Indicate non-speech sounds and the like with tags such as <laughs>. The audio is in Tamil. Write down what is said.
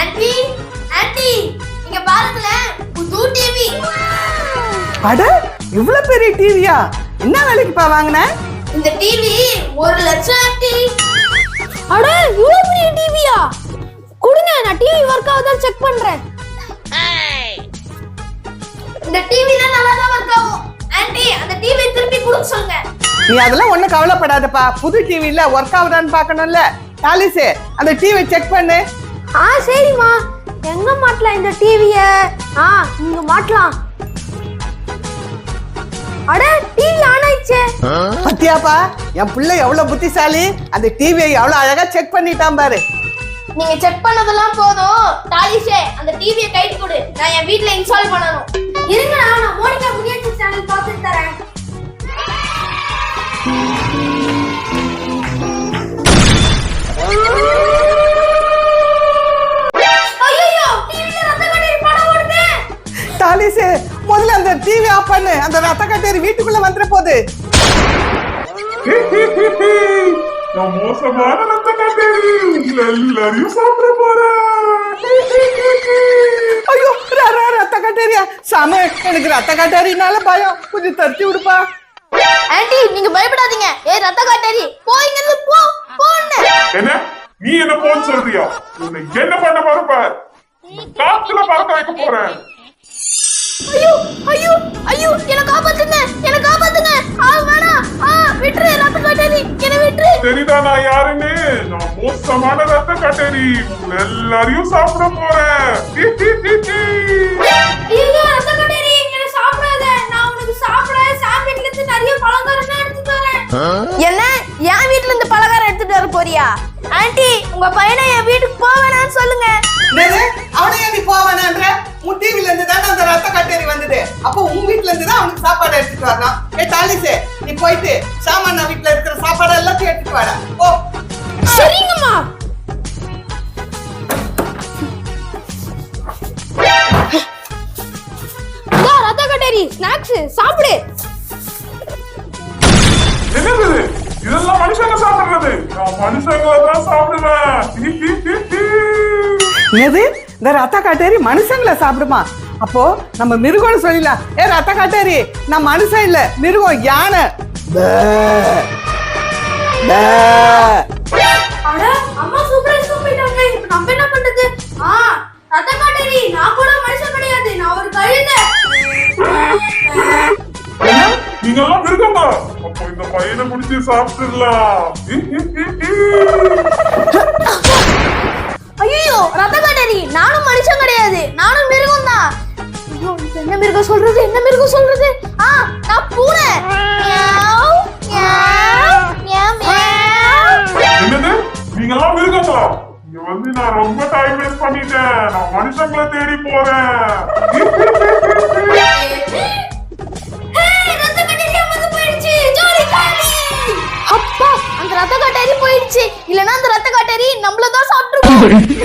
ஆன்ட்டி ஆன்ட்டி இங்க பாருங்களேன் புது டிவி அட இவ்வளவு பெரிய டிவியா என்ன வேலைக்குப்பா வாங்கின? இந்த டிவி ஒரு லட்சம் ஆன்ட்டி அட இவ்வளவு பெரிய டிவியா கொடுங்க நான் டிவி ஒர்க் ஆகுதா? செக் பண்றேன். இந்த டிவில நல்லா தான் ஒர்க் ஆகும். ஆன்ட்டி அந்த டிவி திருப்பி கொடுக்க சொல்லுங்க. நீ அதெல்லாம் ஒண்ணும் கவலைப்படாதப்பா. புது டிவி இல்ல ஒர்க் ஆகுதான்னு பார்க்கணும்ல. டாலிஸே அந்த டிவி செக் பண்ணு. ஆ சரிம்மா. எங்க மாட்டலாம் இந்த டிவிய ஆ இங்க மாட்டலாம். அட டிவி ஆன் ஆயிடுச்சே. பத்தியாப்பா என் பிள்ளை எவ்வளவு புத்திசாலி? அந்த டிவியை எவ்வளவு அழகா செக் பண்ணிட்டான் பாரு. நீங்க செக் பண்ணதெல்லாம் போதும். டாலிஷே அந்த டிவியை கைட்டு கொடு. நான் என் வீட்ல இன்ஸ்டால் பண்ணனும் இருங்கடா நான் மோனிகா புதிய சேனல் பார்த்துட்டு தரேன். டிவி ஆஃப் பண்ணு. அந்த ரத்த கட்டேரி வீட்டுக்குள்ள வந்துட போகுது <laughs> நான் மோசமான ரத்த காட்டேரி உங்களை எல்லாரையும் சாப்பிட போறேன். <laughs> ஐயோ ரா, ரா, ரத்த கட்டேரியா சாமி எனக்கு ரத்த கட்டேரினால பயம். கொஞ்சம் தட்டி விடுப்பா. ஆன்ட்டி நீங்க பயப்படாதீங்க. ஏய் ரத்த காட்டேரி போ இங்க இருந்து போ போன்னு. என்ன? நீ என்ன போன்னு சொல்றியா? உன்னை என்ன பண்ண போற பார்? காத்துல பறக்க வைக்க போறேன். தெரியுதா நான் யாருன்னு? நான் மோசமான ரத்த காட்டேரி உங்களை எல்லாரையும் சாப்பிட போறேன். என்ன என் வீட்ல இருந்து பலகாரம் எடுத்துட்டு வர போறியா? ஆன்ட்டி உங்க பையனை என் வீட்டுக்கு போக வேணாம்னு சொல்லுங்க. அவனை நீ போவானான்ற உன் டிவில இருந்து தானே அந்த ரத்த கட்டேரி வந்தது. அப்போ உன் வீட்ல இருந்து தான் அவனுக்கு சாப்பாடு எடுத்துட்டு வரணும். ஏ டாலிஸே நீ போயிட்டு சாமான் வீட்ல எல்லாத்தையும் எடுத்துட்டு வாடா. ஓ சரிங்கம்மா. ஸ்நாக்ஸ் சாப்பிடு. என்னது இது? இதெல்லாம் மனுஷங்க சாப்பிடுறது. நான் மனுஷங்களை தான் சாப்பிடுவேன். என்னது? இந்த ரத்த காட்டேரி மனுஷங்களை சாப்பிடுமா? அப்போ நம்ம மிருகம்னு சொல்லிடலாம். ஏ ரத்த காட்டேரி நான் மனுஷன் இல்ல. மிருகம் யானை. பையனை பிடிச்சி சாப்பிட்டுடலாம். ஐயோ ரத்த காட்டேரி நானும் மனுஷன் கிடையாது. நானும் மிருகம் தான் ஐயோ இது என்ன மிருகம் சொல்றது? என்ன மிருகம் சொல்றது? ஆ நான் பூனை. வந்து நான் ரொம்ப டைம் வேஸ்ட் பண்ணிட்டேன். நான் மனுஷங்களை தேடி போறேன். <laughs> அப்பா அந்த ரத்த காட்டேரி போயிடுச்சு. இல்லனா அந்த ரத்த காட்டேரி நம்மள தான் சாப்பிட்டுருக்கும். <laughs>